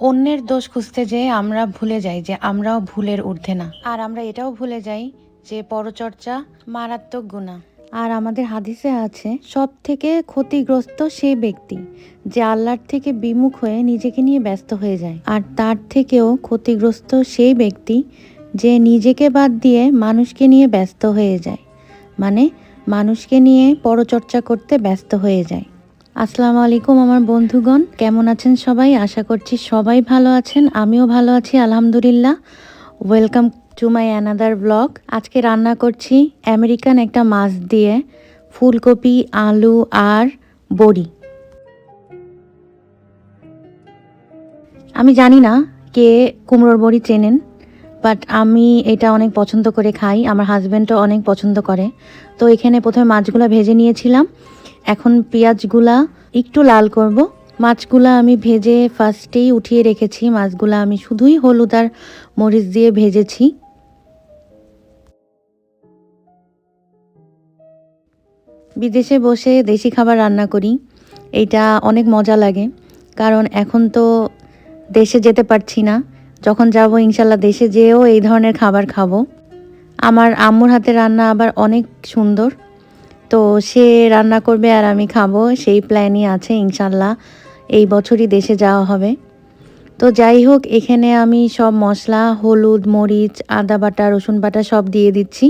অন্যের দোষ খুঁজতে যেয়ে আমরা ভুলে যাই যে আমরাও ভুলের ঊর্ধ্বে না। আর আমরা এটাও ভুলে যাই যে পরচর্চা মারাত্মক গুণা। আর আমাদের হাদিসে আছে সব থেকে ক্ষতিগ্রস্ত সেই ব্যক্তি যে আল্লাহর থেকে বিমুখ হয়ে নিজেকে নিয়ে ব্যস্ত হয়ে যায়। আর তার থেকেও ক্ষতিগ্রস্ত সেই ব্যক্তি যে নিজেকে বাদ দিয়ে মানুষকে নিয়ে ব্যস্ত হয়ে যায়। মানে মানুষকে নিয়ে পরচর্চা করতে ব্যস্ত হয়ে যায়। আসসালামু আলাইকুম আমার বন্ধুগণ, কেমন আছেন সবাই? আশা করছি সবাই ভালো আছেন, আমিও ভালো আছি, আলহামদুলিল্লাহ। Welcome to my another blog আজকে রান্না করছি আমেরিকান একটা মাছ দিয়ে, ফুলকপি, আলু আর বড়ি। আমি জানি না কে কুমড়োর বড়ি চেনেন বাট আমি এটা অনেক পছন্দ করে খাই, আমার হাজব্যান্ডও অনেক পছন্দ করে। তো এখানে প্রথমে মাছগুলো ভেজে নিয়েছিলাম। এখন পেঁয়াজগুলা একটু লাল করব। মাছগুলা আমি ভেজে ফার্স্টেই উঠিয়ে রেখেছি। মাছগুলা আমি শুধুই হলুদ আর মরিচ দিয়ে ভেজেছি। বিদেশে বসে দেশি খাবার রান্না করি। এইটা অনেক মজা লাগে। কারণ এখন তো দেশে যেতে পারছি না। যখন যাব, ইনশাল্লাহ দেশে যেয়েও এই ধরনের খাবার খাব। আমার আম্মুর হাতে রান্না আবার অনেক সুন্দর। তো সে রান্না করবে আর আমি খাব, সেই প্ল্যানই আছে ইনশাল্লাহ। এই বছরই দেশে যাওয়া হবে। তো যাই হোক, এখানে আমি সব মশলা, হলুদ, মরিচ, আদা বাটা, রসুন বাটা সব দিয়ে দিচ্ছি।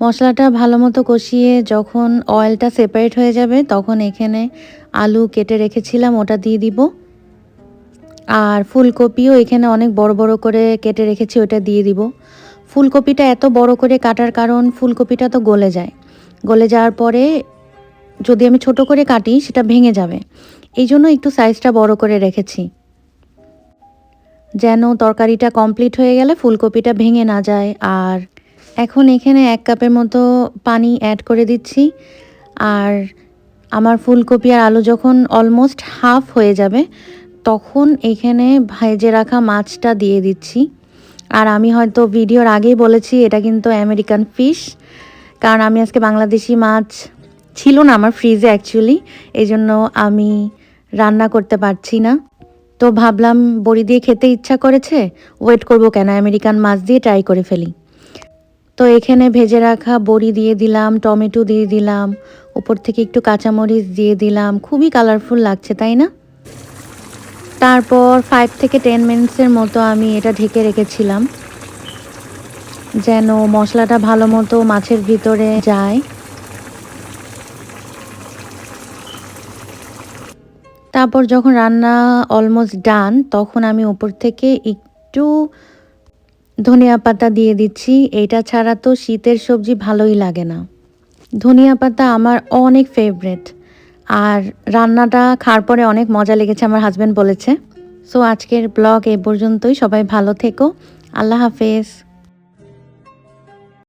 মশলাটা ভালো মতো কষিয়ে যখন অয়েলটা সেপারেট হয়ে যাবে, তখন এখানে আলু কেটে রেখেছিলাম, ওটা দিয়ে দিব। আর ফুলকপিও এখানে অনেক বড় বড় করে কেটে রেখেছি, ওটা দিয়ে দিব। ফুলকপিটা এত বড় করে কাটার কারণ ফুলকপিটা তো গলে যায়। গলে যাওয়ার পরে যদি আমি ছোট করে কাটি, সেটা ভেঙে যাবে। এই জন্য একটু সাইজটা বড় করে রেখেছি। যেন তরকারিটা কমপ্লিট হয়ে গেলে ফুলকপিটা ভেঙে না যায়। আর এখন এখানে এক কাপের মতো পানি অ্যাড করে দিচ্ছি। আর আমার ফুলকপি আর আলু যখন অলমোস্ট হাফ হয়ে যাবে, তখন এখানে ভেজে রাখা মাছটা দিয়ে দিচ্ছি। আর আমি হয়তো ভিডিওর আগেই বলেছি, এটা কিন্তু আমেরিকান ফিশ কারণ আমি আজকে বাংলাদেশি মাছ ছিল না আমার ফ্রিজে অ্যাকচুয়ালি এই জন্য আমি রান্না করতে পারছি না। তো ভাবলাম বড়ি দিয়ে খেতে ইচ্ছা করেছে ওয়েট করব কেন আমেরিকান মাছ দিয়ে ট্রাই করে ফেলি। তো এখানে ভেজে রাখা বড়ি দিয়ে দিলাম, টমেটো দিয়ে দিলাম, উপর থেকে একটু কাঁচামরিচ দিয়ে দিলাম, খুবই কালারফুল লাগছে, তাই না? তারপর ফাইভ থেকে টেন মিনিটসের মতো আমি এটা ঢেকে রেখেছিলাম। যেন মশলাটা ভালো মতো মাছের ভিতরে যায়। তারপর যখন রান্না অলমোস্ট ডান তখন আমি উপর থেকে একটু ধনিয়া পাতা দিয়ে দিচ্ছি। এটা ছাড়া তো শীতের সবজি ভালোই লাগে না। ধনিয়া পাতা আমার অনেক ফেভারেট আর রান্নাটা খাওয়ার পরে অনেক মজা লেগেছে, আমার হাজব্যান্ড বলেছে। সো আজকের ব্লগ এ পর্যন্তই, সবাই ভালো থেকো। আল্লাহ হাফেজ।